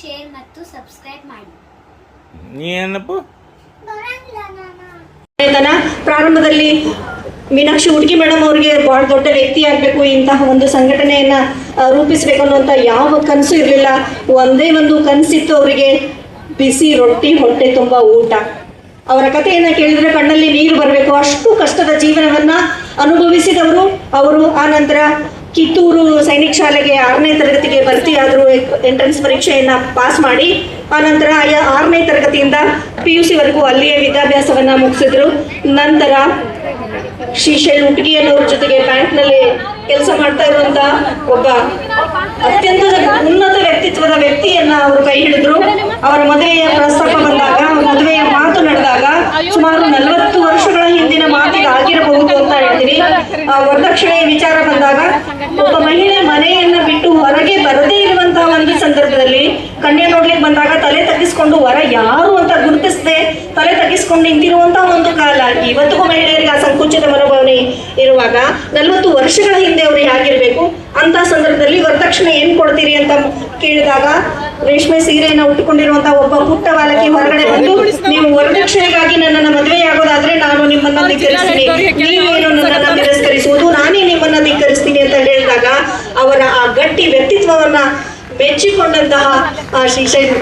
Share ಮತ್ತು subscribe ಮಾಡಿ. ನೀ ಏನಪ್ಪ ಬರಂಗಿಲ್ಲ ಪ್ರಾರಂಭದಲ್ಲಿ ಮೀನಾಕ್ಷಿ ಹುಡುಗಿ ಮೇಡಮ್ ಅವ್ರಿಗೆ ಬಹಳ ದೊಡ್ಡ ವ್ಯಕ್ತಿ ಆಗಬೇಕು ಇಂತಹ ಒಂದು ಸಂಘಟನೆಯನ್ನ ರೂಪಿಸಬೇಕು ಅನ್ನುವಂತ ಅನ್ನುವಂಥ ಯಾವ ಕನಸು ಇರಲಿಲ್ಲ. ಒಂದೇ ಒಂದು ಕನಸಿತ್ತು ಅವರಿಗೆ. ಬಿಸಿ ರೊಟ್ಟಿ ಹೊಟ್ಟೆ ತುಂಬ ಊಟ. ಅವರ ಕಥೆಯನ್ನ ಕೇಳಿದ್ರೆ ಕಣ್ಣಲ್ಲಿ ನೀರು ಬರಬೇಕು. ಅಷ್ಟು ಕಷ್ಟದ ಜೀವನವನ್ನ ಅನುಭವಿಸಿದವರು ಅವರು. ಆ ನಂತರ ಕಿತ್ತೂರು ಸೈನಿಕ ಶಾಲೆಗೆ ಆರನೇ ತರಗತಿಗೆ ಭರ್ತಿಯಾದರೂ ಎಂಟ್ರೆನ್ಸ್ ಪರೀಕ್ಷೆಯನ್ನ ಪಾಸ್ ಮಾಡಿ ಆನಂತರ ನಂತರ ಆರನೇ ತರಗತಿಯಿಂದ ಪಿ ಯು ಸಿವರೆಗೂ ಅಲ್ಲಿಯೇ ವಿದ್ಯಾಭ್ಯಾಸವನ್ನ ಮುಗಿಸಿದ್ರು. ನಂತರ ಶ್ರೀಶೈಲ್ ಹುಟ್ಟಿಗೆಯನ್ನವ್ರ ಜೊತೆಗೆ ಬ್ಯಾಂಕ್ನಲ್ಲಿ ಕೆಲಸ ಮಾಡ್ತಾ ಇರುವಂತ ಒಬ್ಬ ಅತ್ಯಂತ ಉನ್ನತ ವ್ಯಕ್ತಿತ್ವದ ವ್ಯಕ್ತಿಯನ್ನ ಅವರು ಕೈ ಹಿಡಿದ್ರು. ಅವರ ಮದುವೆಯ ಪ್ರಸ್ತಾಪ ಬಂದಾಗ ಮದುವೆಯ ಮಾತು ನಡೆದಾಗ ಸುಮಾರು ನಲವತ್ತು ವರ್ಷಗಳ ಹಿಂದಿನ ಮಾತಿಗೆ ಆಗಿರಬಹುದು ಅಂತ ಹೇಳ್ತೀನಿ ಆ ವರದಕ್ಷಿಣೆಯ ವಿಚಾರ ಬಂದಾಗ ಒಬ್ಬ ಮಹಿಳೆ ಮನೆಯನ್ನ ಬಿಟ್ಟು ಹೊರಗೆ ಬರದೇ ಇರುವಂತಹ ಒಂದು ಸಂದರ್ಭದಲ್ಲಿ ಕಣ್ಣೆ ನೋಡ್ಲಿಕ್ಕೆ ಬಂದಾಗ ತಲೆ ತಗ್ಗಿಸ್ಕೊಂಡು ಹೊರ ಯಾರು? ಅಂತ ಗುರುತಿಸದೆ ತಲೆ ತಗ್ಗಿಸ್ಕೊಂಡು ನಿಂತಿರುವಂತಹ ಒಂದು ಕಾಲ. ಇವತ್ತಿಗೂ ಮಹಿಳೆಯರಿಗೆ ಆ ಸಂಕುಚಿತ ಮನೋಭಾವನೆ ಇರುವಾಗ ನಲವತ್ತು ವರ್ಷಗಳ ಹಿಂದೆ ಅವರು ಹೇಗಿರ್ಬೇಕು? ಅಂತ ಸಂದರ್ಭದಲ್ಲಿ ವರದಕ್ಷಿಣೆ ಏನ್ ಕೊಡ್ತೀರಿ ಅಂತ ಕೇಳಿದಾಗ ರೇಷ್ಮೆ ಸೀರೆಯನ್ನ ಉಟ್ಟುಕೊಂಡಿರುವಂತಹ ಒಬ್ಬ ಪುಟ್ಟ ಬಾಲಕಿ ಹೊರಗಡೆ ಬಂದು, ನೀವು ವರದಕ್ಷಿಣೆಗಾಗಿ ನನ್ನನ್ನು ಮದುವೆ ಆಗೋದಾದ್ರೆ ನಾನು ನಿಮ್ಮನ್ನ ಧಿಕ್ಕರಿಸ್ತೀನಿ. ನೀವೇನು ನನ್ನನ್ನ ತಿರಸ್ಕರಿಸುವುದು? ನಾನೇ ನಿಮ್ಮನ್ನ ಧಿಕ್ಕರಿಸ್ತೀನಿ ಅಂತ ಹೇಳಿದಾಗ ಅವರ ಆ ಗಟ್ಟಿ ವ್ಯಕ್ತಿತ್ವವನ್ನ ಮೆಚ್ಚಿಕೊಂಡಂತಹ ಆ ಶ್ರೀಶೈಲ್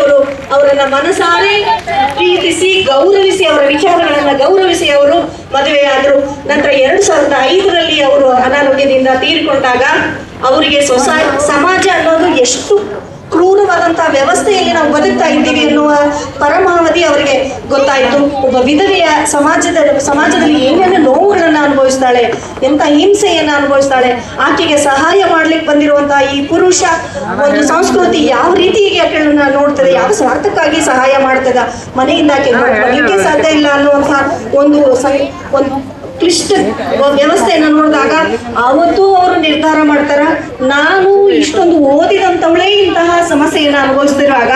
ಅವರು ಅವರನ್ನ ಮನಸಾರೆ ಪ್ರೀತಿಸಿ, ಗೌರವಿಸಿ ಅವರ ವಿಚಾರಗಳನ್ನ ಗೌರವಿಸಿ ಅವರು ಮದುವೆಯಾದರು. ನಂತರ ಎರಡು ಸಾವಿರದ ಐದರಲ್ಲಿ ಅವರು ಅನಾರೋಗ್ಯದಿಂದ ತೀರಿಕೊಂಡಾಗ ಅವರಿಗೆ ಸೊಸೈ, ಸಮಾಜ ಅನ್ನೋದು ಎಷ್ಟು ಕ್ರೂರವಾದಂತಹ ವ್ಯವಸ್ಥೆಯಲ್ಲಿ ನಾವು ಬದುಕ್ತಾ ಇದ್ದೀವಿ ಅನ್ನುವ ಪರಮಾವಧಿ ಅವರಿಗೆ ಗೊತ್ತಾಯಿತು. ಒಬ್ಬ ವಿಧವೆಯ ಸಮಾಜದ ಸಮಾಜದಲ್ಲಿ ಏನೇನು ನೋವುಗಳನ್ನ ಅನುಭವಿಸ್ತಾಳೆ ಎಂತ ಹಿಂಸೆಯನ್ನ ಅನುಭವಿಸ್ತಾಳೆ ಆಕೆಗೆ ಸಹಾಯ ಮಾಡ್ಲಿಕ್ಕೆ ಬಂದಿರುವಂತಹ ಈ ಪುರುಷ ಒಂದು ಸಂಸ್ಕೃತಿ ಯಾವ ರೀತಿಗೆ ಆಕೆಗಳನ್ನ ನೋಡ್ತದೆ ಯಾವ ಸ್ವಾರ್ಥಕ್ಕಾಗಿ ಸಹಾಯ ಮಾಡ್ತದ ಮನೆಯಿಂದ ಆಕೆ ಸಾಧ್ಯ ಇಲ್ಲ ಅನ್ನುವಂತಹ ಒಂದು ಒಂದು ಕ್ಲಿಷ್ಟ ವ್ಯವಸ್ಥೆಯನ್ನು ನೋಡಿದಾಗ ಅವತ್ತು ಅವರು ನಿರ್ಧಾರ ಮಾಡ್ತಾರ. ನಾನು ಇಷ್ಟೊಂದು ಓದಿದಂತವಳೆ ಇಂತಹ ಸಮಸ್ಯೆಯನ್ನು ಅನುಭವಿಸ್ತಿರುವಾಗ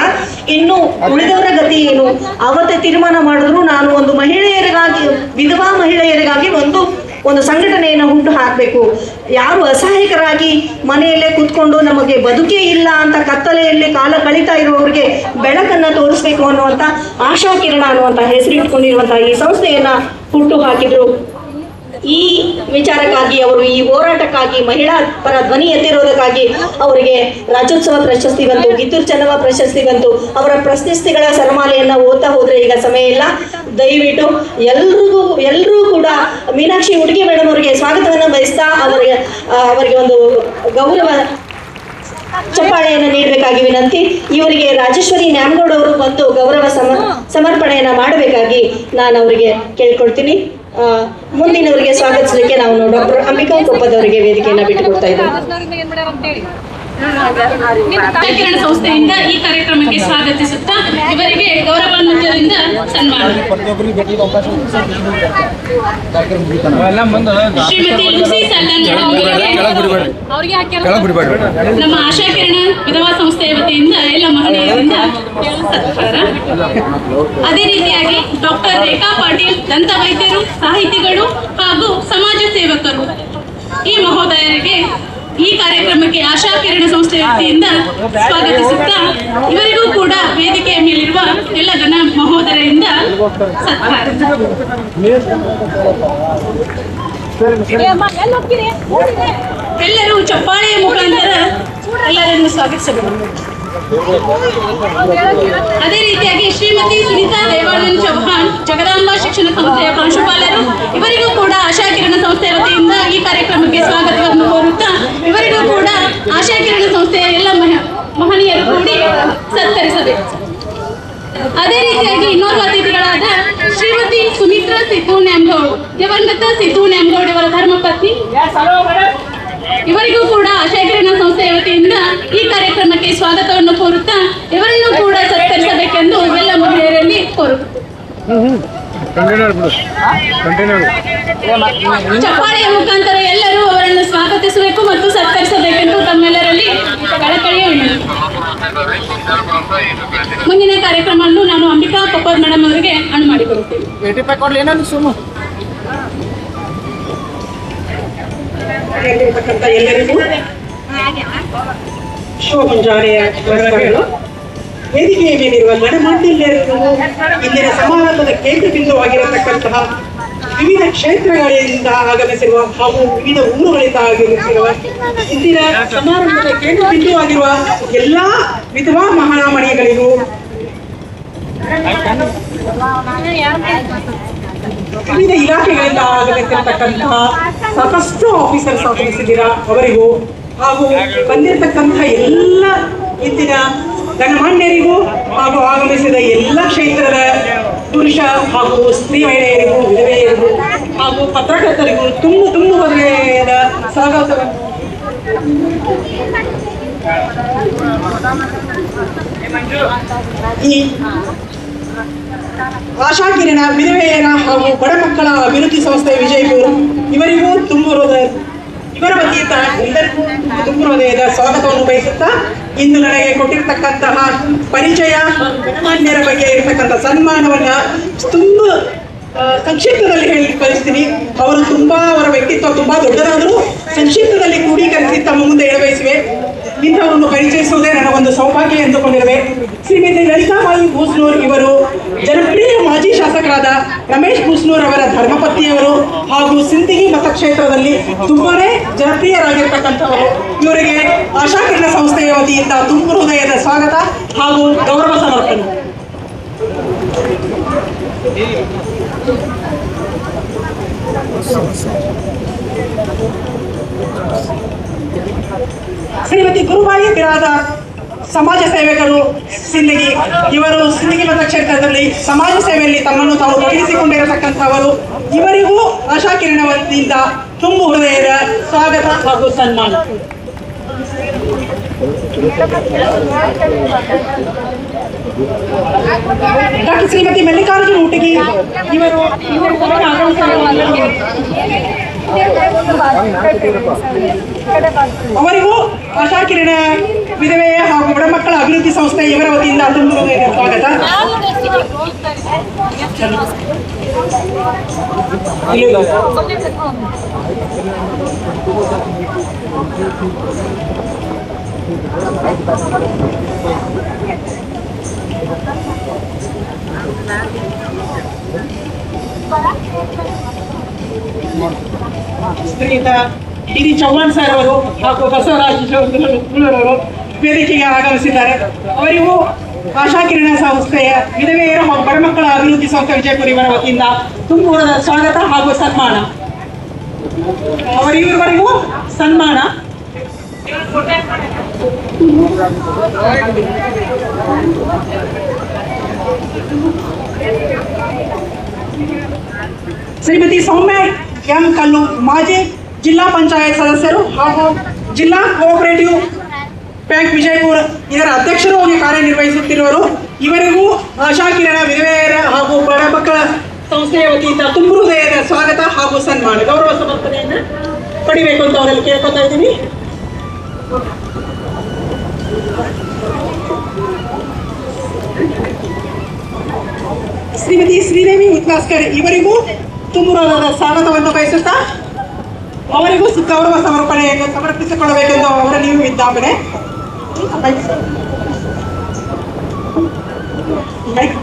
ಇನ್ನು ಉಳಿದವರ ಗತಿ ಏನು? ಅವತ್ತೇ ತೀರ್ಮಾನ ಮಾಡಿದ್ರು ನಾನು ಒಂದು ಮಹಿಳೆಯರಿಗಾಗಿ, ವಿಧವಾ ಮಹಿಳೆಯರಿಗಾಗಿ ಒಂದು ಒಂದು ಸಂಘಟನೆಯನ್ನು ಹುಟ್ಟು ಹಾಕಬೇಕು. ಯಾರು ಅಸಹಾಯಕರಾಗಿ ಮನೆಯಲ್ಲೇ ಕೂತ್ಕೊಂಡು ನಮಗೆ ಬದುಕೇ ಇಲ್ಲ ಅಂತ ಕತ್ತಲೆಯಲ್ಲಿ ಕಾಲ ಕಳೀತಾ ಇರುವವರಿಗೆ ಬೆಳಕನ್ನ ತೋರಿಸ್ಬೇಕು ಅನ್ನುವಂಥ ಆಶಾ ಕಿರಣ ಅನ್ನುವಂಥ ಹೆಸರಿಟ್ಕೊಂಡಿರುವಂತಹ ಈ ಸಂಸ್ಥೆಯನ್ನ ಹುಟ್ಟು ಹಾಕಿದ್ರು. ಈ ವಿಚಾರಕ್ಕಾಗಿ ಅವರು, ಈ ಹೋರಾಟಕ್ಕಾಗಿ, ಮಹಿಳಾ ಪರ ಧ್ವನಿ ಎತ್ತಿರೋದಕ್ಕಾಗಿ ಅವರಿಗೆ ರಾಜ್ಯೋತ್ಸವ ಪ್ರಶಸ್ತಿ ಬಂತು, ಕಿತ್ತೂರು ಚೆನ್ನಮ್ಮ ಪ್ರಶಸ್ತಿ ಬಂತು. ಅವರ ಪ್ರಶಸ್ತಿಗಳ ಸರಮಾಲೆಯನ್ನ ಓದ್ತಾ ಹೋದ್ರೆ ಈಗ ಸಮಯ ಇಲ್ಲ. ದಯವಿಟ್ಟು ಎಲ್ರಿಗೂ ಎಲ್ಲರೂ ಕೂಡ ಮೀನಾಕ್ಷಿ ಹುಡುಗಿ ಮೇಡಮ್ ಅವರಿಗೆ ಸ್ವಾಗತವನ್ನ ಬಯಸ್ತಾ ಅವರಿಗೆ ಅವರಿಗೆ ಒಂದು ಗೌರವ ಚಪ್ಪಾಳೆಯನ್ನು ನೀಡಬೇಕಾಗಿ ವಿನಂತಿ. ಇವರಿಗೆ ರಾಜೇಶ್ವರಿ ನ್ಯಾಮಗೌಡ ಅವರು ಬಂದು ಗೌರವ ಸಮ, ಸಮರ್ಪಣೆಯನ್ನ ಮಾಡಬೇಕಾಗಿ ನಾನು ಅವರಿಗೆ ಕೇಳ್ಕೊಳ್ತೀನಿ. ಮುಂದಿನವರಿಗೆ ಸ್ವಾಗತಿಸಲಿಕ್ಕೆ ನಾವು ಡಾಕ್ಟರ್ ಅಂಬಿಕಾ ಕೊಪ್ಪದವರಿಗೆ ವೇದಿಕೆಯನ್ನ ಬಿಟ್ಟುಕೊಡ್ತಾ ಇದ್ದೇವೆ. ಕಿರಣ ಸಂಸ್ಥೆಯಿಂದ ಈ ಕಾರ್ಯಕ್ರಮಕ್ಕೆ ಸ್ವಾಗತಿಸುತ್ತಾ ಇವರಿಗೆ ಗೌರವಾನ್ವಿತರಿಂದ ಸನ್ಮಾನ. ಶ್ರೀಮತಿ ಲುಸಿ ಸಲ್ಲನ್ ಅವರಿಗೆ ನಮ್ಮ ಆಶಾ ಕಿರಣ ವಿಧವಾ ಸಂಸ್ಥೆಯ ವತಿಯಿಂದ ಎಲ್ಲ ಮಹಿಳೆಯರಿಂದ ಸತ್ಕಾರ. ಅದೇ ರೀತಿಯಾಗಿ ಡಾಕ್ಟರ್ ರೇಖಾ ಪಾಟೀಲ್ ದಂತ ವೈದ್ಯರು ಸಾಹಿತಿಗಳು ಹಾಗೂ ಸಮಾಜ ಸೇವಕರು ಈ ಮಹೋದಯರಿಗೆ ಈ ಕಾರ್ಯಕ್ರಮಕ್ಕೆ ಆಶಾ ಕಿರಣ ಸಂಸ್ಥೆ ವತಿಯಿಂದ ಸ್ವಾಗತಿಸುತ್ತಾ ಇವರಿಗೂ ಕೂಡ ವೇದಿಕೆಯ ಮೇಲಿರುವ ಎಲ್ಲ ಮಹೋದರರಿಂದ ಸತ್ಕಾರ. ಎಲ್ಲರೂ ಚಪ್ಪಾಳೆಯ ಮುಖಾಂತರ ಎಲ್ಲರನ್ನು ಸ್ವಾಗತಿಸಬಹುದು ಅದೇ ರೀತಿಯಾಗಿ ಶ್ರೀಮತಿ ಸುನೀತಾ ದೇವಾನಂದ್ ಚೌಹಾಣ್, ಜಗದಾಂಬ ಶಿಕ್ಷಣ ಸಂಸ್ಥೆಯ ಪ್ರಾಂಶುಪಾಲರು, ಇವರಿಗೂ ಕೂಡ ಆಶಾ ಕಿರಣ ಸಂಸ್ಥೆಯ ವತಿಯಿಂದ ಈ ಕಾರ್ಯಕ್ರಮಕ್ಕೆ ಸ್ವಾಗತವನ್ನು ಕೋರುತ್ತಾ, ಇವರಿಗೂ ಕೂಡ ಆಶಾ ಕಿರಣ ಸಂಸ್ಥೆಯ ಎಲ್ಲ ಮಹ- ಮಹನೀಯರು ಕೂಡಿ ಸತ್ಕರಿಸಬೇಕು. ಅದೇ ರೀತಿಯಾಗಿ ಇನ್ನೋರ್ವ ಅತಿಥಿಗಳಾದ ಶ್ರೀಮತಿ ಸುಮಿತ್ರಾ ಸಿದ್ದು ನ್ಯಾಮ್ಗೌಡ್ ದಿವಂಗತ ಸಿದ್ದು ನ್ಯಾಮ್ಗೌಡ್ ಇವರ ಧರ್ಮಪತ್ನಿ. ಇವರಿಗೂ ಕೂಡ ಶೇಖರಣ ಸಂಸ್ಥೆಯ ವತಿಯಿಂದ ಈ ಕಾರ್ಯಕ್ರಮಕ್ಕೆ ಸ್ವಾಗತವನ್ನು ಕೋರುತ್ತಾ ಇವರನ್ನು ಕೂಡ ಸತ್ಕರಿಸಬೇಕೆಂದು ಎಲ್ಲ ಮಹಿಳೆಯರಲ್ಲಿ ಕೋರುತ್ತೇವೆ ಚಪ್ಪಾಳೆಯ ಮುಖಾಂತರ ಎಲ್ಲರೂ ಅವರನ್ನು ಸ್ವಾಗತಿಸಬೇಕು ಮತ್ತು ಸತ್ಕರಿಸಬೇಕೆಂದು ತಮ್ಮೆಲ್ಲರಲ್ಲಿ ಕಳಕಳಿಯ ಮುಂದಿನ ಕಾರ್ಯಕ್ರಮವನ್ನು ನಾನು ಅಂಬಿಕಾ ಪಪ್ಪರ್ ಮೇಡಮ್ ಅವರಿಗೆ ಅಣು ಮಾಡಿಕೊಡುತ್ತೇನೆ. ಎಲ್ಲರಿಗೂ ಶಿವ ಮುಂಜಾನೆಯ ವೇದಿಕೆಯ ಮೇಲಿರುವ ಗಣಮಾನ್ಯರೆಲ್ಲರಿಗೂ ಇಂದಿನ ಸಮಾರಂಭದ ಕೇಂದ್ರ ಬಿಂದುವಾಗಿರತಕ್ಕಂತಹ ವಿವಿಧ ಕ್ಷೇತ್ರಗಳಿಂದ ಆಗಮಿಸಿರುವ ಹಾಗೂ ವಿವಿಧ ಊರುಗಳಿಂದ ಆಗಮಿಸಿರುವ ಇಂದಿನ ಸಮಾರಂಭದ ಕೇಂದ್ರ ಬಿಂದುವಾಗಿರುವ ಎಲ್ಲಾ ವಿಧವಾ ಮಹಾರಾಮಣಿಗಳಿಗೂ ವಿವಿಧ ಇಲಾಖೆಗಳಿಂದ ಆಗಮಿಸಿರತಕ್ಕಂತಹ ಸಾಕಷ್ಟು ಆಫೀಸರ್ಸ್ ಆಗಮಿಸಿದ್ದೀರಾ ಅವರಿಗೂ ಹಾಗೂ ಬಂದಿರತಕ್ಕಂತಹ ಎಲ್ಲ ಇಂದಿನ ಗಣಮಾನ್ಯರಿಗೂ ಹಾಗೂ ಆಗಮಿಸಿದ ಎಲ್ಲ ಕ್ಷೇತ್ರದ ಪುರುಷ ಹಾಗೂ ಸ್ತ್ರೀ ಮಹಿಳೆಯರಿಗೂ, ವಿಧವೆಯರಿಗೂ ಹಾಗೂ ಪತ್ರಕರ್ತರಿಗೂ ತುಂಬ ತುಂಬ ಹೃದಯದ ಸ್ವಾಗತ. ಈ ಆಶಾ ಕಿರಣ ವಿಧವೆಯರ ಹಾಗೂ ಬಡ ಮಕ್ಕಳ ಅಭಿವೃದ್ಧಿ ಸಂಸ್ಥೆ ವಿಜಯಪುರ. ಇವರಿಗೂ ತುಂಬ ಹೃದಯ ಇವರ ಬಗ್ಗೆ ಎಲ್ಲರಿಗೂ ತುಂಬ ಹೃದಯದ ಸ್ವಾಗತವನ್ನು ಬಯಸುತ್ತಾ ಇಂದು ನನಗೆ ಕೊಟ್ಟಿರ್ತಕ್ಕಂತಹ ಪರಿಚಯ ಮಾನ್ಯರ ಬಗ್ಗೆ ಇರತಕ್ಕಂಥ ಸನ್ಮಾನವನ್ನ ತುಂಬ ಸಂಕ್ಷಿಪ್ತದಲ್ಲಿ ಹೇಳಿ ಕಲಿಸ್ತೀನಿ ಅವರು ತುಂಬಾ ಅವರ ವ್ಯಕ್ತಿತ್ವ ತುಂಬಾ ದೊಡ್ಡದಾದರೂ ಸಂಕ್ಷಿಪ್ತದಲ್ಲಿ ಕ್ರೋಢೀಕರಿಸಿ ತಮ್ಮ ಮುಂದೆ ಇಡಬಯಸಿವೆ ಇಂಥವರನ್ನು ಪರಿಚಯಿಸುವುದೇ ನನ್ನ ಒಂದು ಸೌಭಾಗ್ಯ ಎಂದುಕೊಂಡಿರುವೆ. ಶ್ರೀಮತಿ ಲಲಿತಾಬಾಯಿ ಭೂಸ್ನೂರ್ ಇವರು, ಜನಪ್ರಿಯ ಮಾಜಿ ಶಾಸಕರಾದ ರಮೇಶ್ ಭೂಸ್ನೂರ್ ಅವರ ಧರ್ಮಪತ್ನಿಯವರು ಹಾಗೂ ಸಿಂದಗಿ ಮತಕ್ಷೇತ್ರದಲ್ಲಿ ತುಂಬಾನೇ ಜನಪ್ರಿಯರಾಗಿರ್ತಕ್ಕಂಥವರು. ಇವರಿಗೆ ಆಶಾಕಿರಣ ಸಂಸ್ಥೆಯ ವತಿಯಿಂದ ತುಂಬ ಹೃದಯದ ಸ್ವಾಗತ ಹಾಗೂ ಗೌರವ ಸಮರ್ಪಣೆ. ಶ್ರೀಮತಿ ಗುರುಬಾಯಿ ಬಿರಾದ ಸಮಾಜ ಸೇವಕರು ಸಿಂದಗಿ. ಇವರು ಸಿಂದಗಿ ಮತಕ್ಷೇತ್ರದಲ್ಲಿ ಸಮಾಜ ಸೇವೆಯಲ್ಲಿ ತಮ್ಮನ್ನು ತಾವು ತೊಡಗಿಸಿಕೊಂಡಿರತಕ್ಕಂಥವರು ಇವರಿಗೂ ಆಶಾ ಕಿರಣ ವತಿಯಿಂದ ತುಂಬ ಹೃದಯದ ಸ್ವಾಗತ ಹಾಗೂ ಸನ್ಮಾನ. ಡಾಕ್ಟರ್ ಶ್ರೀಮತಿ ಮಲ್ಲಿಕಾರ್ಜುನ್ ಊಟಗಿ ಇವರು ಅವರಿಗೂ ಆಶಾ ಕಿರಣ ವಿಧವೆಯ ಹಾಗೂ ಬಡಮಕ್ಕಳ ಅಭಿವೃದ್ಧಿ ಸಂಸ್ಥೆ ಇವರ ವತಿಯಿಂದ ತುಂಬ ಹೃದಯದ ಸ್ವಾಗತ ಇಲ್ಲ. ಶ್ರೀಯುತ ಡಿ ಡಿ ಚೌಹಾಣ್ ಸರ್ ಅವರು ಹಾಗೂ ಬಸವರಾಜ್ ಅವರು ವೇದಿಕೆಗೆ ಆಗಮಿಸಿದ್ದಾರೆ ಅವರಿಗೂ ಆಶಾ ಕಿರಣ ಸಂಸ್ಥೆಯ ವಿಧವೆಯರ ಹಾಗೂ ಬಡಮಕ್ಕಳ ಅಭಿವೃದ್ಧಿ ಸಂಸ್ಥೆ ವಿಜಯಪುರ ಇವರ ವತಿಯಿಂದ ತುಂಬೂರದ ಸ್ವಾಗತ ಹಾಗೂ ಸನ್ಮಾನ ಅವರಿವರಿಗೂ ಸನ್ಮಾನ ಶ್ರೀಮತಿ ಸೌಮ್ಯ ಎಂ ಕಲ್ಲು ಮಾಜಿ ಜಿಲ್ಲಾ ಪಂಚಾಯತ್ ಸದಸ್ಯರು ಹಾಗೂ ಜಿಲ್ಲಾ ಕೋಆಪರೇಟಿವ್ ಬ್ಯಾಂಕ್ ವಿಜಯಪುರ ಇದರ ಅಧ್ಯಕ್ಷರು ಹೋಗಿ ಕಾರ್ಯನಿರ್ವಹಿಸುತ್ತಿರುವರು. ಇವರಿಗೂ ಆಶಾ ಕಿರಣ, ವಿಧವೆಯರ ಹಾಗೂ ಬಡ ಮಕ್ಕಳ ಸಂಸ್ಥೆಯ ವತಿಯಿಂದ ತುಂಬ ಸ್ವಾಗತ ಹಾಗೂ ಸನ್ಮಾನ. ಗೌರವ ಸಮರ್ಪಣೆಯನ್ನು ಪಡಿಬೇಕು ಅಂತ ಅವರಲ್ಲಿ ಕೇಳ್ಕೊತಾ ಇದ್ದೀನಿ. ಶ್ರೀಮತಿ ಶ್ರೀದೇವಿ ಉದ್ವಾಸ್ಕರ್ ಇವರಿಗೂ ತುಂಬುರದ ಸ್ವಾಗತವನ್ನು ಬಯಸುತ್ತಾ ಅವರಿಗೂ ಗೌರವ ಸಮರ್ಪಣೆಯನ್ನು ಸಮರ್ಪಿಸಿಕೊಳ್ಳಬೇಕೆಂದು ಅವರ ವಿಜ್ಞಾಪನೆ ಮೈಕ್.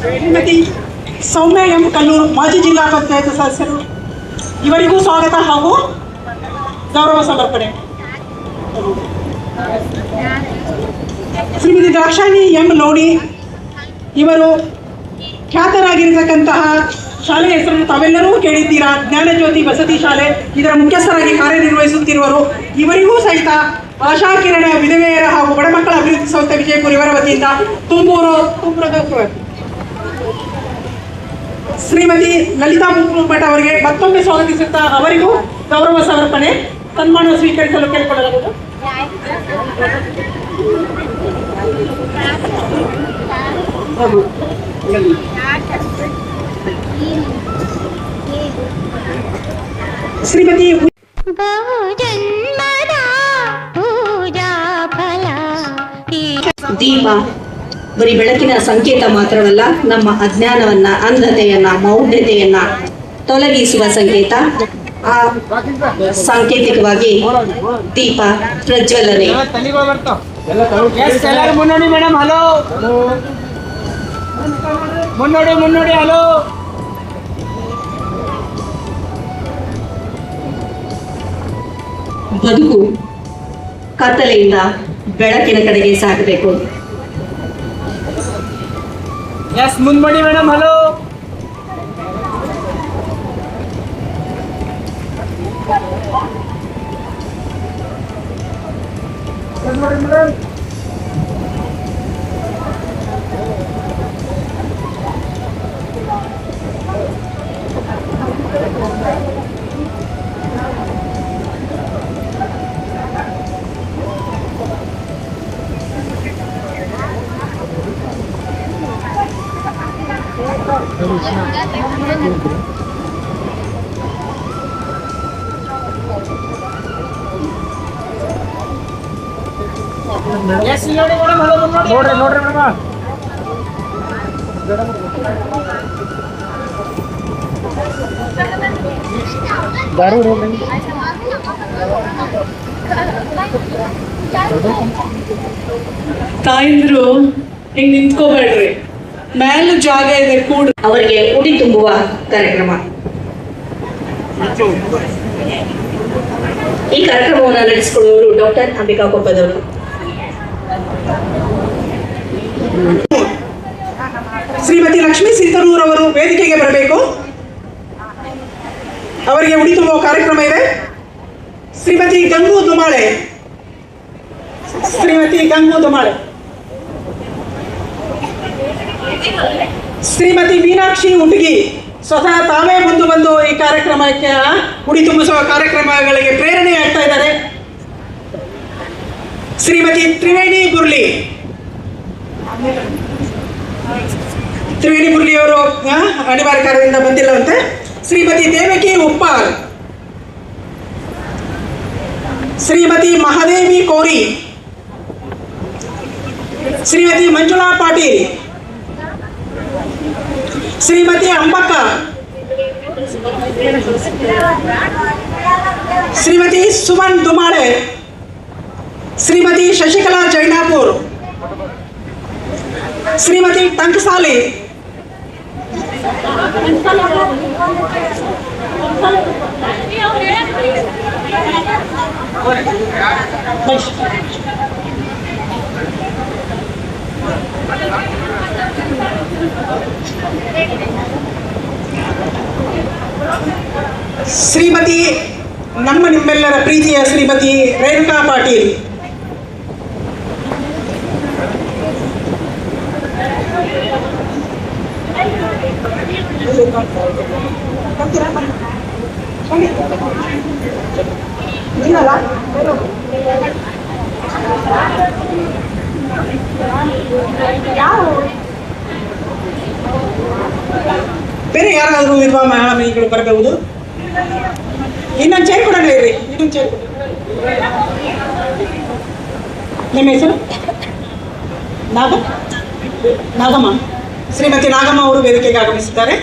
ಶ್ರೀಮತಿ ಸೌಮ್ಯ ಎಂ ಕಲ್ಲೂರು ಮಾಜಿ ಜಿಲ್ಲಾ ಪಂಚಾಯತ್ ಸದಸ್ಯರು, ಇವರಿಗೂ ಸ್ವಾಗತ ಹಾಗೂ ಗೌರವ ಸಮರ್ಪಣೆ ಶ್ರೀಮತಿ ದ್ರಾಕ್ಷಾಣಿ ಎಂ ಲೋಡಿ ಇವರು ಖ್ಯಾತರಾಗಿರತಕ್ಕಂತಹ ಶಾಲೆಯ ಹೆಸರನ್ನು ತಾವೆಲ್ಲರೂ ಕೇಳಿದ್ದೀರಾ? ಜ್ಞಾನಜ್ಯೋತಿ ವಸತಿ ಶಾಲೆ, ಇದರ ಮುಖ್ಯಸ್ಥರಾಗಿ ಕಾರ್ಯನಿರ್ವಹಿಸುತ್ತಿರುವರು. ಇವರಿಗೂ ಸಹಿತ ಆಶಾ ಕಿರಣ, ವಿಧವೆಯರ ಹಾಗೂ ಬಡಮಕ್ಕಳ ಅಭಿವೃದ್ಧಿ ಸಂಸ್ಥೆ ವಿಜಯಪುರ ಇವರ ವತಿಯಿಂದ ತುಂಬೂರು ಶ್ರೀಮತಿ ಲಲಿತಾ ಮುಕ್ಕುಮಠ ಅವರಿಗೆ ಮತ್ತೊಮ್ಮೆ ಸ್ವಾಗತಿಸುತ್ತಾ ಅವರಿಗೂ ಗೌರವ ಸಮರ್ಪಣೆ. ಸನ್ಮಾನ ಸ್ವೀಕರಿಸಲು ಕೇಳಿಕೊಳ್ಳಲಾಗುವುದು. ಶ್ರೀಮತಿ ಬಹುಜನ್ಮದ ಪೂಜಾ ಫಲ ದೀಪ. ಬರೀ ಬೆಳಕಿನ ಸಂಕೇತ ಮಾತ್ರವಲ್ಲ ನಮ್ಮ ಅಜ್ಞಾನವನ್ನ ಅಂಧತೆಯನ್ನ ಮೌಢ್ಯತೆಯನ್ನ ತೊಲಗಿಸುವ ಸಂಕೇತ. ಆ ಸಾಂಕೇತಿಕವಾಗಿ ದೀಪ ಪ್ರಜ್ವಲನೆ. ಎಲ್ಲರೂ ಮುನ್ನೋಡಿ ಮೇಡಮ್ ಹಲೋ ಮುನ್ನೋಡಿ ಮುನ್ನೋಡಿ ಹಲೋ ಬದುಕು ಕತ್ತಲೆಯಿಂದ ಬೆಳಕಿನ ಕಡೆಗೆ ಸಾಗಬೇಕು. ಎಸ್ ಮುನ್ಮಡಿ ಮೇಡಮ್ ಹಲೋ ಎಸ್ ನೋಡಿ ಮೇಡಮ್ ನೋಡ್ರಿ ನೋಡ್ರಿ ಮೇಡಮ್. ತಾಯಿಂದ್ರು ಹಿಂಗ್ ನಿಂತ್ಕೋಬೇಡ್ರಿ. ಮೇಲೂ ಜಾಗ ಇದೆ ಕೂಡ. ಅವರಿಗೆ ಉಡಿ ತುಂಬುವ ಕಾರ್ಯಕ್ರಮ. ಈ ಕಾರ್ಯಕ್ರಮವನ್ನು ನಡೆಸಿಕೊಳ್ಳುವವರು ಡಾಕ್ಟರ್ ಅಂಬಿಕಾ ಕೊಪ್ಪದವರು. ಶ್ರೀಮತಿ ಲಕ್ಷ್ಮೀ ಸಿಂಧನೂರ್ ಅವರು ವೇದಿಕೆಗೆ ಬರಬೇಕು. ಅವರಿಗೆ ಉಡಿ ತುಂಬುವ ಕಾರ್ಯಕ್ರಮ ಇದೆ. ಶ್ರೀಮತಿ ಗಂಗು ದುಮಾಳೆ. ಶ್ರೀಮತಿ ಗಂಗು ದುಮಾಳೆ. ಶ್ರೀಮತಿ ಮೀನಾಕ್ಷಿ ಉಂಡಗಿ ಸ್ವತಃ ತಾವೇ ಮುಂದೆ ಬಂದು ಈ ಕಾರ್ಯಕ್ರಮಕ್ಕೆ ಉಡಿ ತುಂಬಿಸುವ ಕಾರ್ಯಕ್ರಮಗಳಿಗೆ ಪ್ರೇರಣೆ ಆಗ್ತಾ ಇದ್ದಾರೆ. ಶ್ರೀಮತಿ ತ್ರಿವೇಣಿ ಬುರ್ಲಿ ತ್ರಿವೇಣಿ ಬುರ್ಲಿ ಅವರು ಅನಿವಾರ್ಯ ಕಾರ್ಯದಿಂದ ಬಂದಿಲ್ಲವಂತೆ. ಶ್ರೀಮತಿ ದೇವಕಿ ಉಪ್ಪಾಲ್. ಶ್ರೀಮತಿ ಮಹಾದೇವಿ ಕೋರಿ. ಶ್ರೀಮತಿ ಮಂಜುಳಾ ಪಾಟೀಲ್. ಶ್ರೀಮತಿ ಅಂಬಕ್ಕ ಶ್ರೀಮತಿ ಸುಮನ್ ದುಮಾಳೆ. ಶ್ರೀಮತಿ ಶಶಿಕಲಾ ಜೈನಾಪುರ್ ಶ್ರೀಮತಿ ಟಂಕಸಾಲಿ ಶ್ರೀಮತಿ ನಮ್ಮ ನಿಮ್ಮೆಲ್ಲರ ಪ್ರೀತಿಯ ಶ್ರೀಮತಿ ರೇಣುಕಾ ಪಾಟೀಲ್ ಬೇರೆ ಯಾರಾದರೂ ವಿಧವಾ ಮಹಿಳೆಗಳು ಬರಬಹುದು? ಇನ್ನೊಂದು ಚೇರ್ ಕೊಡೋಣ ಇರ್ರಿ ಇನ್ನೊಂದು ಚೇರ್ ನಿಮ್ಮ ಹೆಸರು? ನಾಗ? ನಾಗಮ್ಮ. ಶ್ರೀಮತಿ ನಾಗಮ್ಮ ಅವರು ವೇದಿಕೆಗೆ ಆಗಮಿಸುತ್ತಾರೆ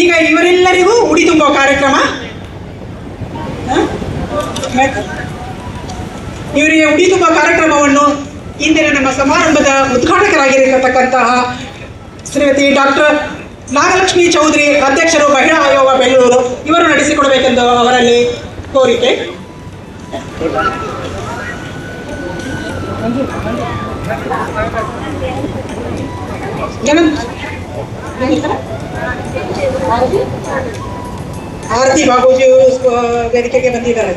ಈಗ ಇವರೆಲ್ಲರಿಗೂ ಉಡಿ ತುಂಬುವ ಕಾರ್ಯಕ್ರಮ. ಇವರಿಗೆ ಉಡಿ ತುಂಬುವ ಕಾರ್ಯಕ್ರಮವನ್ನು ಇಂದಿನ ನಮ್ಮ ಸಮಾರಂಭದ ಉದ್ಘಾಟಕರಾಗಿರತಕ್ಕಂತಹ ಶ್ರೀಮತಿ ಡಾಕ್ಟರ್ ನಾಗಲಕ್ಷ್ಮಿ ಚೌಧರಿ, ಅಧ್ಯಕ್ಷರು ಮಹಿಳಾ ಆಯೋಗ ಬೆಂಗಳೂರು, ಇವರು ನಡೆಸಿಕೊಡಬೇಕೆಂದು ಅವರಲ್ಲಿ ಕೋರಿಕೆ. ಏನಂತ? ಏನ್ ಹೆಸರು? ಆರತಿ ಬಾಬೂಜಿ ಅವರು ಸ್ವ- ವೇದಿಕೆಗೆ ಬಂದಿದ್ದಾರೆ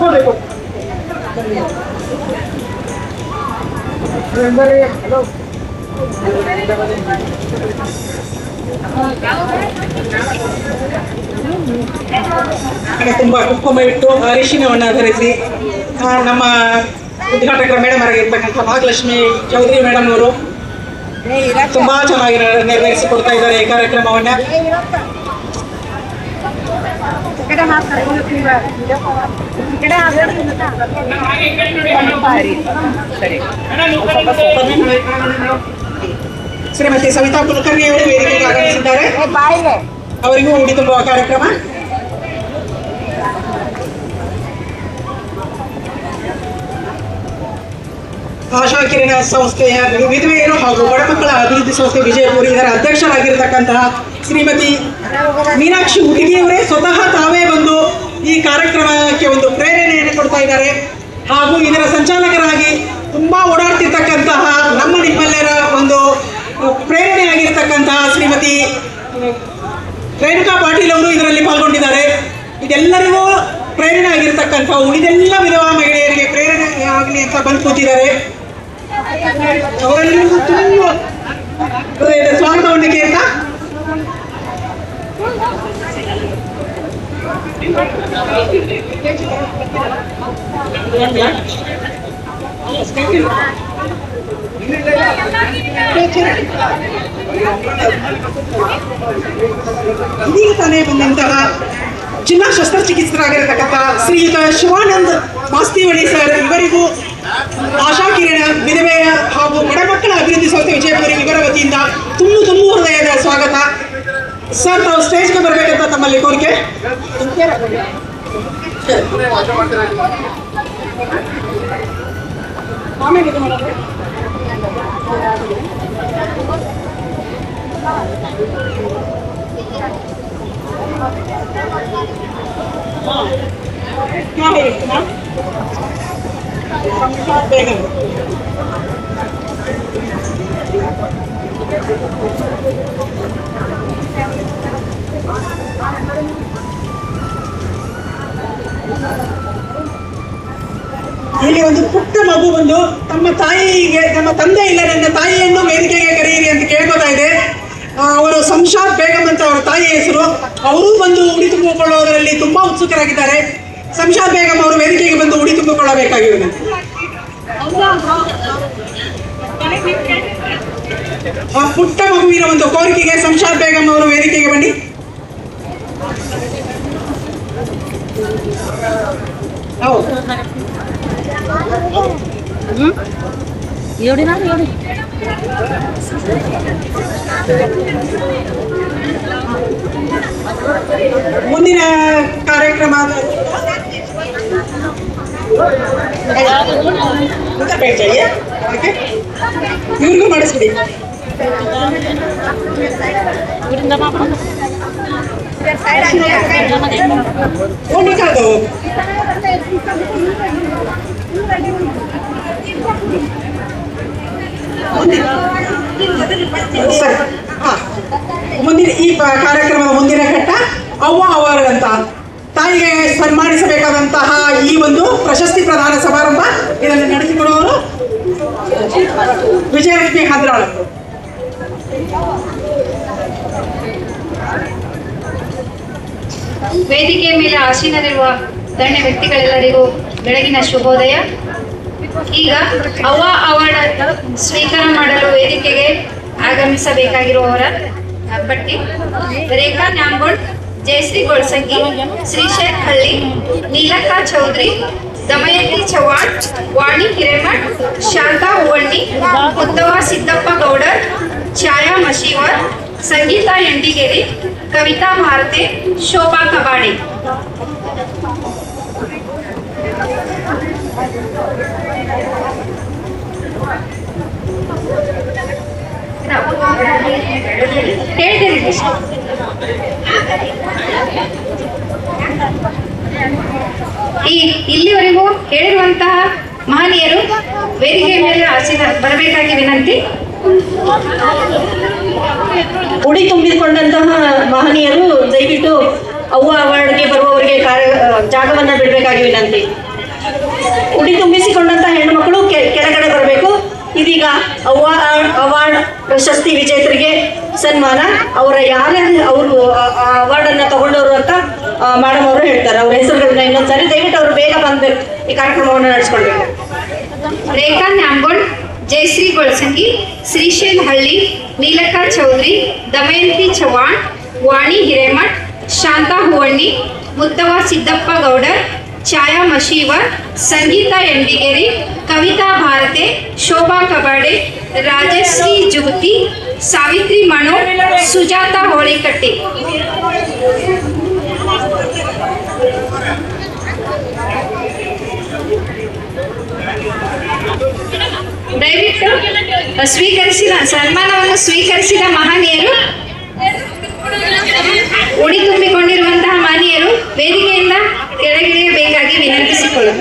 ಹೋಗ್ಬೇಕು. ತುಂಬ ಕುಂಕುಮ ಇಟ್ಟು ಅರಿಶಿನವನ್ನು ಧರಿಸಿ ನಮ್ಮ ಉದ್ಘಾಟಕರ ಮೇಡಮ್ ಆಗಿರ್ತಕ್ಕಂಥ ನಾಗಲಕ್ಷ್ಮಿ ಚೌಧರಿ ಮೇಡಮ್ ಅವರು ತುಂಬಾ ಚೆನ್ನಾಗಿ ನೆರವೇರಿಸಿಕೊಡ್ತಾ ಇದ್ದಾರೆ ಈ ಕಾರ್ಯಕ್ರಮವನ್ನ ಶ್ರೀಮತಿ ಸವಿತಾ ಕುಲಕರ್ಣಿ ಅವರು ವೇದಿಕೆಗೆ ಆಗಮಿಸಿದ್ದಾರೆ ಅವರಿಗೂ ಉಡಿ ತುಂಬುವ ಕಾರ್ಯಕ್ರಮ. ಆಶಾ ಕಿರಣ ಸಂಸ್ಥೆಯ ವಿಧವೆಯರು ಹಾಗೂ ಬಡಮಕ್ಕಳ ಅಭಿವೃದ್ಧಿ ಸಂಸ್ಥೆ ವಿಜಯಪುರ ಇದರ ಅಧ್ಯಕ್ಷರಾಗಿರ್ತಕ್ಕಂತಹ ಶ್ರೀಮತಿ ಮೀನಾಕ್ಷಿ ಹುಡುಗಿಯವರೇ ಸ್ವತಃ ತಾವೇ ಬಂದು ಈ ಕಾರ್ಯಕ್ರಮಕ್ಕೆ ಒಂದು ಪ್ರೇರಣೆಯನ್ನು ಕೊಡ್ತಾ ಇದ್ದಾರೆ. ಹಾಗೂ ಇದರ ಸಂಚಾಲಕರಾಗಿ ತುಂಬಾ ಓಡಾಡ್ತಿರ್ತಕ್ಕಂತಹ ನಮ್ಮ ಪ್ರೇರಣೆಯಾಗಿರ್ತಕ್ಕಂತಹ ಶ್ರೀಮತಿ ರೇಣುಕಾ ಪಾಟೀಲ್ ಅವರು ಇದರಲ್ಲಿ ಪಾಲ್ಗೊಂಡಿದ್ದಾರೆ. ಇದೆಲ್ಲರಿಗೂ ಪ್ರೇರಣೆ ಆಗಿರ್ತಕ್ಕಂಥ ಉಳಿದೆಲ್ಲ ವಿಧವಾ ಮಹಿಳೆಯರಿಗೆ ಪ್ರೇರಣೆ ಆಗಲಿ ಅಂತ ಬಂದು ಕೂತಿದ್ದಾರೆ. ಅವರೆಲ್ಲರಿಗೂ ತುಂಬ ಸ್ವಾಗತವನ್ನು ಕೇಳ್ತಾ? ಇದೀಗ ತಾನೇ ಬಂದಂತಹ ಜಿಲ್ಲಾ ಶಸ್ತ್ರಚಿಕಿತ್ಸಕರಾಗಿರತಕ್ಕಂಥ ಶ್ರೀಯುತ ಶಿವಾನಂದ್ ಮಾಸ್ತಿವಳಿ ಸರ್, ಇವರಿಗೂ ಆಶಾ ಕಿರಣ ವಿಧವೆಯ ಹಾಗೂ ಬಡಮಕ್ಕಳ ಅಭಿವೃದ್ಧಿ ಸಂಸ್ಥೆ ವಿಜಯಪುರ ಇವರ ವತಿಯಿಂದ ತುಂಬು ತುಂಬು ಹೃದಯದ ಸ್ವಾಗತ ಸರ್, ತಾವು ಸ್ಟೇಜ್ಗೆ ಬರಬೇಕಂತ ತಮ್ಮಲ್ಲಿ ಕೋರಿಕೆ ಆಮೇಲೆ. क्या है इसका बैगन ಇಲ್ಲಿ ಒಂದು ಪುಟ್ಟ ಮಗು ಬಂದು ತಮ್ಮ ತಾಯಿಗೆ ನಮ್ಮ ತಂದೆ ತಾಯಿ ಹೆಸರು. ಅವರೂ ಬಂದು ಉಡಿ ತುಂಬಿಕೊಳ್ಳುವುದರಲ್ಲಿ ತುಂಬಾ ಉತ್ಸುಕರಾಗಿದ್ದಾರೆ. ಸಂಶಾ ಬೇಗಂ ಅವರು ವೇದಿಕೆಗೆ ಬಂದು ಉಡಿ ತುಂಬಿಕೊಳ್ಳಬೇಕಾಗಿದೆ ಆ ಪುಟ್ಟ ಮಗುವಿನ ಒಂದು ಕೋರಿಕೆಗೆ ಸಂಶಾ ಬೇಗಂ ಅವರು ವೇದಿಕೆಗೆ ಬನ್ನಿ. ಹೌದು. ಮುಂದಿನ ಕಾರ್ಯಕ್ರಮ ಉತ್ತರ ಬೇಡ್ಕೊಳ್ಳಿ. ಓಕೆ? ಇವ್ರಿಗೂ ಮಾಡಿಸ್ಬಿಡಿ ಹೋಗ್ಲಿಕ್ಕೆ ಅದು ಸರಿ ಹಾ ಮುಂದಿನ ಈ ಕಾರ್ಯಕ್ರಮದ ಮುಂದಿನ ಘಟ್ಟ ಅವ್ವ ಅಂತ. ತಾಯಿಗೆ ಸನ್ಮಾನಿಸಬೇಕಾದಂತಹ ಈ ಒಂದು ಪ್ರಶಸ್ತಿ ಪ್ರದಾನ ಸಮಾರಂಭ ಇದನ್ನು ನಡೆಸಿಕೊಡುವವರು ವಿಜಯಲಕ್ಷ್ಮಿ ಹಾದ್ರಾಳ್. ವೇದಿಕೆಯ ಮೇಲೆ ಆಸೀನರಿರುವ ಗಣ್ಯ ವ್ಯಕ್ತಿಗಳೆಲ್ಲರಿಗೂ ಬೆಳಗಿನ ಶುಭೋದಯ. ಈಗ ಅವ್ವ ಅವಾರ್ಡ್ ಸ್ವೀಕಾರ ಮಾಡಲು ವೇದಿಕೆಗೆ ಆಗಮಿಸಬೇಕಾಗಿರುವವರ ಆ, ಪಟ್ಟಿ ರೇಖಾ ನ್ಯಾಂಗೋಳ್ ಜಯಶ್ರೀ ಗೊಳ್ಸಂಗಿ ಶ್ರೀಶೈಲ್ ಹಳ್ಳಿ ನೀಲಕ್ಕ ಚೌಧರಿ ದಮಯಂತಿ ಚವ್ಹಾಣ್ ವಾಣಿ ಹಿರೇಮಠ್ ಶಾಂತಾ ಹೂವಣ್ಣಿ ಉದ್ದವ ಸಿದ್ದಪ್ಪ ಗೌಡರ್ ಛಾಯಾ ಮಶೀವರ್ ಸಂಗೀತಾ ಎಂಡಿಗೇರಿ ಕವಿತಾ ಭಾರತೆ ಶೋಭಾ ಕಬಾಡಿ ಹೇಳ್ತೀನಿ ಈ ಇಲ್ಲಿವರೆಗೂ ಹೇಳಿರುವಂತಹ ಮಹನೀಯರು ವೇದಿಕೆಯ ಮೇಲೆ ಆಸೀನ ಬರಬೇಕಾಗಿ ವಿನಂತಿ. ಉಡಿ ತುಂಬಿಕೊಂಡಂತಹ ಮಹನೀಯರು ದಯವಿಟ್ಟು ಅವ್ವ ಅವಾರ್ಡ್ಗೆ ಬರುವವರಿಗೆ ಕಾರ್ಯ ಜಾಗವನ್ನ ಬಿಡಬೇಕಾಗಿ ವಿನಂತಿ. ಉಡಿ ತುಂಬಿಸಿಕೊಂಡಂತಹ ಹೆಣ್ಣುಮಕ್ಕಳು ಕೆಳಗಡೆ ಬರಬೇಕು. ಇದೀಗ ಅವಾರ್ಡ್ ಅವಾರ್ಡ್ ಪ್ರಶಸ್ತಿ ವಿಜೇತರಿಗೆ ಸನ್ಮಾನ. ಅವರ ಯಾರು ಅವರು ಅವಾರ್ಡ್ ಅನ್ನ ತಗೊಂಡವರು ಅಂತ ಮೇಡಮ್ ಅವರು ಹೇಳ್ತಾರೆ. ಅವ್ರ ಹೆಸರುಗಳನ್ನ ಇನ್ನೊಂದ್ಸರಿ ದಯವಿಟ್ಟು ಅವರು ಬೇಗ ಬಂದ್ಬೇಕು ಈ ಕಾರ್ಯಕ್ರಮವನ್ನು ನಡೆಸ್ಕೊಳ್ಬೇಕು. ರೇಖಾ ನ್ಯಾಂಗೋಳ್, ಜಯಶ್ರೀ ಗೊಳಸಂಗಿ, ಶ್ರೀಶೈಲ್ ಹಳ್ಳಿ, ನೀಲಕಾ ಚೌಧರಿ, ದಮಯಂತಿ ಚವಾಣ್ ವಾಣಿ ಹಿರೇಮಠ್, ಶಾಂತಾ ಹೂವಣ್ಣಿ ಮುದ್ದವ ಸಿದ್ದಪ್ಪ ಗೌಡರ್ ಛಾಯಾ ಮಶೀವರ್ ಸಂಗೀತಾ ಎಂಡಿಗೇರಿ ಕವಿತಾ ಭಾರತೆ, ಶೋಭಾ ಕಬಾಡೆ, ರಾಜಶ್ರೀ ಜ್ಯೋತಿ, ಸಾವಿತ್ರಿ ಮಣು, ಸುಜಾತ ಹೋಳಿಕಟ್ಟಿ. ದಯವಿಟ್ಟು ಸ್ವೀಕರಿಸಿದ ಸನ್ಮಾನವನ್ನು ಸ್ವೀಕರಿಸಿದ ಮಹನೀಯರು, ಉಡಿ ತುಂಬಿಕೊಂಡಿರುವಂತಹ ಮಹನೀಯರು, ವೇದಿಕೆಯಿಂದ ಕೆಳಗಿಳಿಯಬೇಕಾಗಿ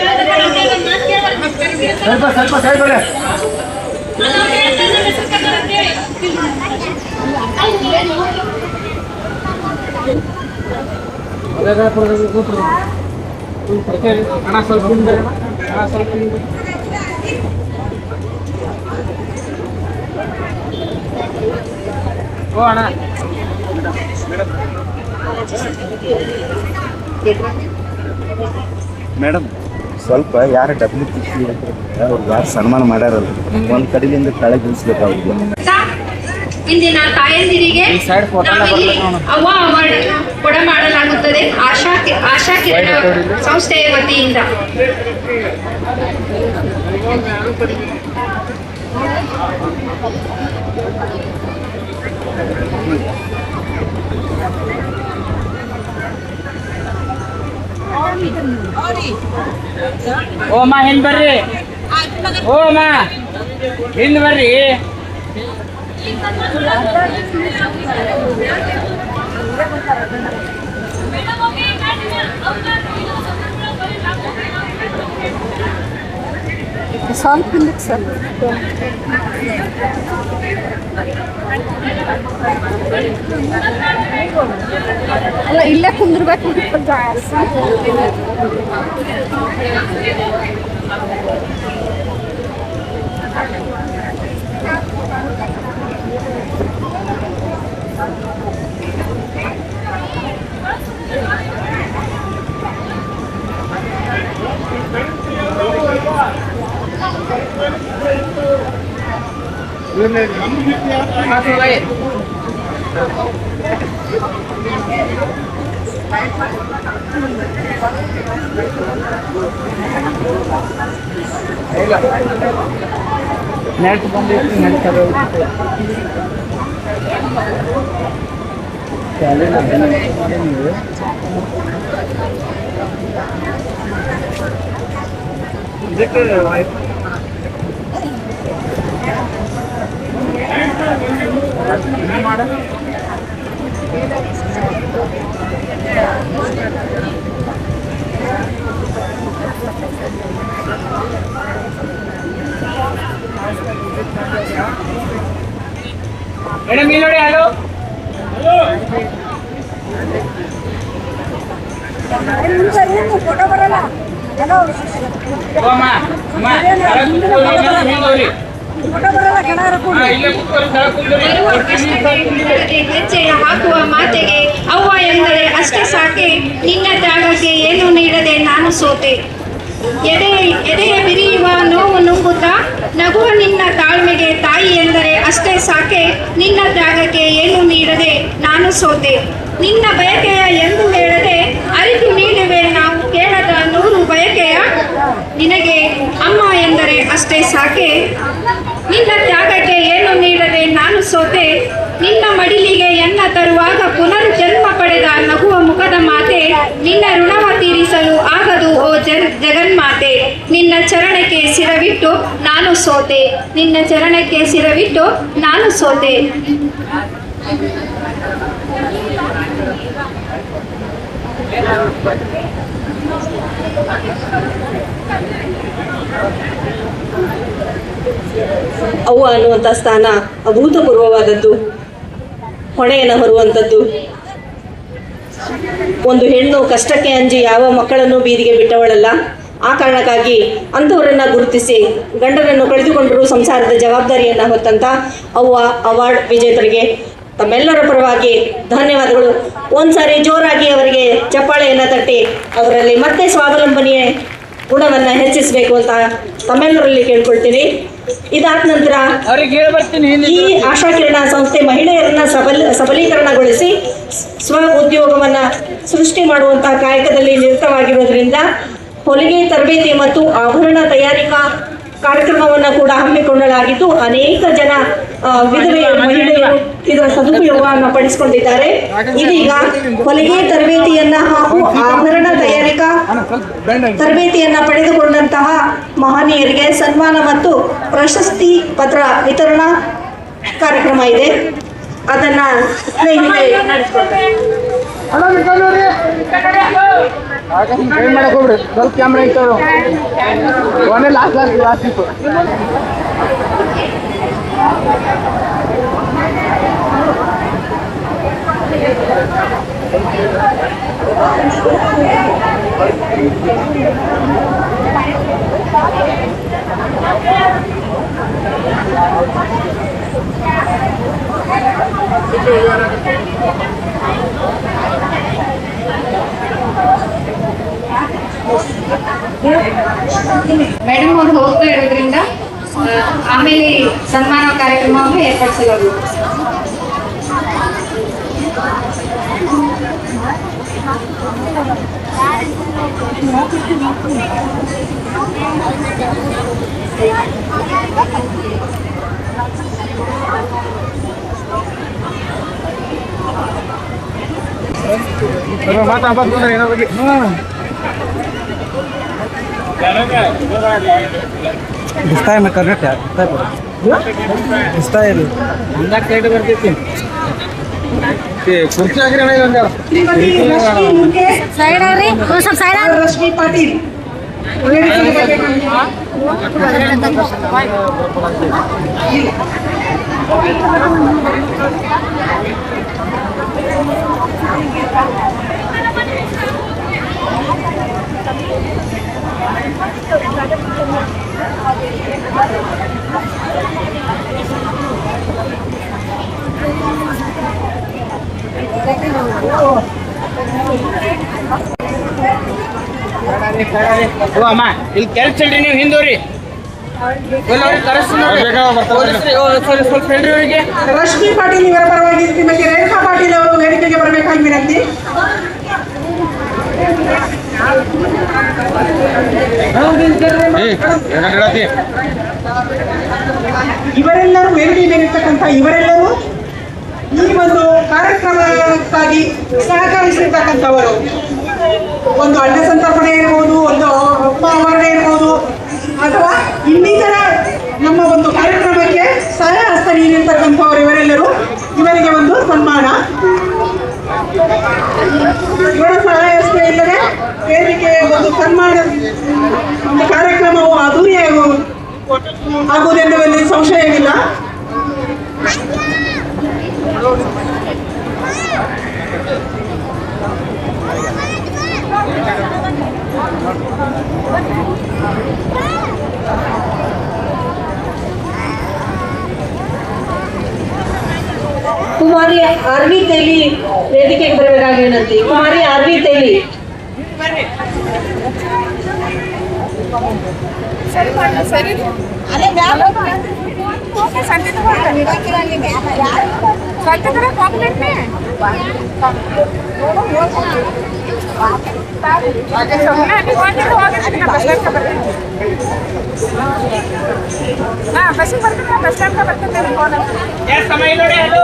ವಿನಂತಿಸಿಕೊಳ್ಳುತ್ತೇವೆ ಸ್ವಲ್ಪ ಹಿಂದೆ ಹಣ ಸ್ವಲ್ಪ ಹಿಂದೆ ಓ ಅಣ್ಣ. ಮೇಡಮ್. ಸ್ವಲ್ಪ ಯಾರು ಡಬ್ಲ್ಯೂ ಪಿ ಸಿ ಅವ್ರಿಗೆ ಯಾರು ಸನ್ಮಾನ ಮಾಡ್ಯಾರಲ್ಲ ಒಂದು ಕಡೆಯಿಂದ ಕೆಳಗೆ ಗಿಳಿಸ್ಬೇಕು ಅವ್ರಿಗೆ. ಇಂದಿನ ತಾಯಂದಿರಿಗೆ ಈ side photo ಎಲ್ಲ ನಾವಿಲ್ಲಿ ಬರ್ಬೇಕು ನೋಡು. ಅವ್ವ ಅವಾರ್ಡ್ ಕೊಡ ಮಾಡಲಾಗುತ್ತದೆ. ಆಶಾ ಆಶಾ ಕಿರಣ ಸಂಸ್ಥೆಯ ವತಿಯಿಂದ. ಅಮ್ಮ ಹಿಂದ್ ಬರ್ರಿ. ಓ ಅಮ್ಮ ಹಿಂದ್ ಬರ್ರಿ. ನೆಟ್ ಬಂದಿತ್ತು ನಡೀತದೆ ಮೇಡಮ್ ಇಲ್ಲಿ ನೋಡಿ ಹಲೋ ಓ ಅಮ್ಮ ಅಮ್ಮ ಕೆಳಗ್ ಕೂತ್ಕೊಳ್ಳಿ, ಮೇಡಮ್, ಹಿಂದ್ ಹೋಗ್ರಿ. ಹಾ, ಇಲ್ಲೇ ನೋಡಿ ಹಲೋ. ಕೆಳಗ್ ಕೂತ್ಕೊಳ್ಳಿ. ಹೆಜ್ಜೆಯ ಹಾಕುವ ಮಾತೆಗೆ ಅವ್ವ ಎಂದರೆ ಅಷ್ಟೇ ಸಾಕೆ ನಿನ್ನ ತ್ಯಾಗಕ್ಕೆ ಏನು ನೀಡದೆ ನಾನು ಸೋತೆ. ಎದೆ ಎದೆಯ ಬಿರಿಯುವ ನೋವು ನುಂಗುತ್ತಾ ನಗುವ ನಿನ್ನ ತಾಳ್ಮೆಗೆ ತಾಯಿ ಎಂದರೆ ಅಷ್ಟೇ ಸಾಕೆ. ನಿನ್ನ ತ್ಯಾಗಕ್ಕೆ ಏನು ನೀಡದೆ ನಾನು ಸೋತೆ. ನಿನ್ನ ಬಯಕೆಯ ಎಂದು ಹೇಳದೆ ಅರಿತು ನೀಡುವೆ ನಾವು. ಕೇಳದ ನೂರು ಬಯಕೆಯ ನಿನಗೆ ಅಮ್ಮ ಎಂದರೆ ಅಷ್ಟೇ ಸಾಕೆ. ನಿನ್ನ ತ್ಯಾಗಕ್ಕೆ ಏನು ನೀಡದೆ ನಾನು ಸೋತೆ. ನಿನ್ನ ಮಡಿಲಿಗೆ ಎನ್ನ ತರುವಾಗ ಪುನರ್ಜನ್ಮ ಪಡೆದ ನಗುವ ಮುಖದ ಮಾತೆ, ನಿನ್ನ ಋಣವ ತೀರಿಸಲು ಆಗದು ಓ ಜನ್, ಜಗನ್ಮಾತೆ. ನಿನ್ನ ಚರಣಕ್ಕೆ ಸಿರವಿಟ್ಟು ನಾನು ಸೋತೆ. ನಿನ್ನ ಚರಣಕ್ಕೆ ಸಿರವಿಟ್ಟು ನಾನು ಸೋತೆ. ಅವ್ವ ಅನ್ನುವಂಥ ಸ್ಥಾನ ಅಭೂತಪೂರ್ವವಾದದ್ದು. ಹೊಣೆಯನ್ನು ಹೊರುವಂಥದ್ದು. ಒಂದು ಹೆಣ್ಣು ಕಷ್ಟಕ್ಕೆ ಅಂಜಿ ಯಾವ ಮಕ್ಕಳನ್ನು ಬೀದಿಗೆ ಬಿಟ್ಟವಳಲ್ಲ. ಆ ಕಾರಣಕ್ಕಾಗಿ ಅಂಥವರನ್ನ ಗುರುತಿಸಿ ಗಂಡನನ್ನು ಕಳೆದುಕೊಂಡರೂ ಸಂಸಾರದ ಜವಾಬ್ದಾರಿಯನ್ನು ಹೊತ್ತಂತ ಅವ್ವ, ಅವಾರ್ಡ್ ವಿಜೇತರಿಗೆ ತಮ್ಮೆಲ್ಲರ ಪರವಾಗಿ ಧನ್ಯವಾದಗಳು. ಒಂದ್ಸಾರಿ ಜೋರಾಗಿ ಅವರಿಗೆ ಚಪ್ಪಾಳೆಯನ್ನ ತಟ್ಟಿ, ಅವರಲ್ಲಿ ಮತ್ತೆ ಸ್ವಾವಲಂಬನೆಯ ಗುಣವನ್ನು ಹೆಚ್ಚಿಸಬೇಕು ಅಂತ ತಮ್ಮೆಲ್ಲರಲ್ಲಿ ಕೇಳ್ಕೊಳ್ತೀನಿ. ಇದಾದ ನಂತರ ಈ ಆಶಾ ಕಿರಣ ಸಂಸ್ಥೆ ಮಹಿಳೆಯರನ್ನ ಸಬಲ ಸಬಲೀಕರಣಗೊಳಿಸಿ ಸ್ವ ಉದ್ಯೋಗವನ್ನ ಸೃಷ್ಟಿ ಮಾಡುವಂತಹ ಕಾಯಕದಲ್ಲಿ ನಿರತವಾಗಿರೋದ್ರಿಂದ ಹೊಲಿಗೆ ತರಬೇತಿ ಮತ್ತು ಆಭರಣ ತಯಾರಿಕಾ ಕಾರ್ಯಕ್ರಮವನ್ನು ಕೂಡ ಹಮ್ಮಿಕೊಳ್ಳಲಾಗಿದ್ದು ಅನೇಕ ಜನ ವಿಧವೆಯ ಮಹಿಳೆಯರು ಇದರ ಸದುಪಯೋಗವನ್ನು ಪಡಿಸಿಕೊಂಡಿದ್ದಾರೆ. ಇದೀಗ ಹೊಲಿಗೆ ತರಬೇತಿಯನ್ನ ಹಾಗೂ ಆಭರಣ ತಯಾರಿಕಾ ತರಬೇತಿಯನ್ನ ಪಡೆದುಕೊಂಡಂತಹ ಮಹನೀಯರಿಗೆ ಸನ್ಮಾನ ಮತ್ತು ಪ್ರಶಸ್ತಿ ಪತ್ರ ವಿತರಣಾ ಕಾರ್ಯಕ್ರಮ ಇದೆ. ಅದನ್ನ ಸ್ನೇಹಿತೆ ನಡೆಸ್ಕೊಡ್ತಾರೆ ಕೈ ಮಾಡಕ್ ಹೋಗ್ರಿ ಸ್ವಲ್ಪ ಕ್ಯಾಮ್ರಾ ಇತ್ತು ಒಂದೇ ಲಾಸ್ಟ್ ಲಾಸ್ಟ್ ಲಾಸ್ಟ್ ಇತ್ತು ಮೇಡಮ್ ಅವ್ರು ಹೋಗ್ತಾ ಇರೋದ್ರಿಂದ ಆ, ಆಮೇಲೆ ಸನ್ಮಾನ ಕಾರ್ಯಕ್ರಮವನ್ನು ಏರ್ಪಡಿಸಲಾಗುವುದು ಮಾತಾಡ್ಬಾರ್ದು ಏನೋ ಬಗ್ಗೆ ಇಷ್ಟ ಇಲ್ಲ ಕರ್ನಾಟಕ ಇಷ್ಟ ಇಲ್ಲ ಅಂದಾಗ ಸೈಡ್ ಬರ್ತೈತಿ ಕುರ್ಚಿ ಹಾಕ್ರಿ ಅಣ್ಣ ಇದೊಂದು ಶ್ರೀಮತಿ ಲಕ್ಷ್ಮೀ ಮುಖೇಶ್ ರಶ್ಮಿ ಪಾಟೀಲ್ ವೇದಿಕೆಗೆ ಬರ್ಬೇಕು. ಓ ಅಮ್ಮ ಇಲ್ಲಿ ಕೆಲ್ಸ ಇಲ್ರಿ ನೀವು ಹಿಂದೂರಿ. ಸ್ವಲ್ಪ ಹೇಳ್ರಿ ಅವರಿಗೆ. ರಶ್ಮಿ ಪಾಟೀಲ್ ಇವರ ಪರವಾಗಿ ಶ್ರೀಮತಿ ರೇಖಾ ಪಾಟೀಲ್ ಅವರು ವಿನಂತಿ ಇವರೆಲ್ಲರೂ ವೇದಿಕೆ ಮೇಲಿರ್ತಕ್ಕಂಥ ಇವರೆಲ್ಲರೂ ಈ ಒಂದು ಕಾರ್ಯಕ್ರಮಕ್ಕಾಗಿ ಸಹಕರಿಸಿರ್ತಕ್ಕಂಥವರು. ಒಂದು ಅಡ್ಡ ಸಂತರ್ಪಣೆ ಇರ್ಬೋದು ಒಂದು ಅಪ್ಪ ಅವರಣೆ ಇರ್ಬೋದು ಅಥವಾ ಇನ್ನಿತರ ನಮ್ಮ ಒಂದು ಕಾರ್ಯಕ್ರಮಕ್ಕೆ ಸಹಾಯ ಹಸ್ತ ನೀಡಿರ್ತಕ್ಕಂಥವರು ಇವರೆಲ್ಲರೂ ಇವರಿಗೆ ಒಂದು ಸನ್ಮಾನ. ಇವರ ಸಹಾಯ ಹಸ್ತ ಇಲ್ಲದೆ ವೇದಿಕೆ ಒಂದು ಸನ್ಮಾನ ಒಂದು ಕಾರ್ಯಕ್ರಮವು ಅಧೂರಿಯಾಗು ಆಗುವುದೆನ್ನುವಲ್ಲಿ ಸಂಶಯವಿಲ್ಲ. ಕುಮಾರಿ ಆರ್ ವಿ ತೇಲಿ ವೇದಿಕೆಗೆ ಬರಬೇಕಾಗಿ ವಿನಂತಿ ಕುಮಾರಿ ಆರ್ ವಿ ತೇಲಿ ಎಷ್ಟು ಸಮಯ ನೋಡಿ ಅದು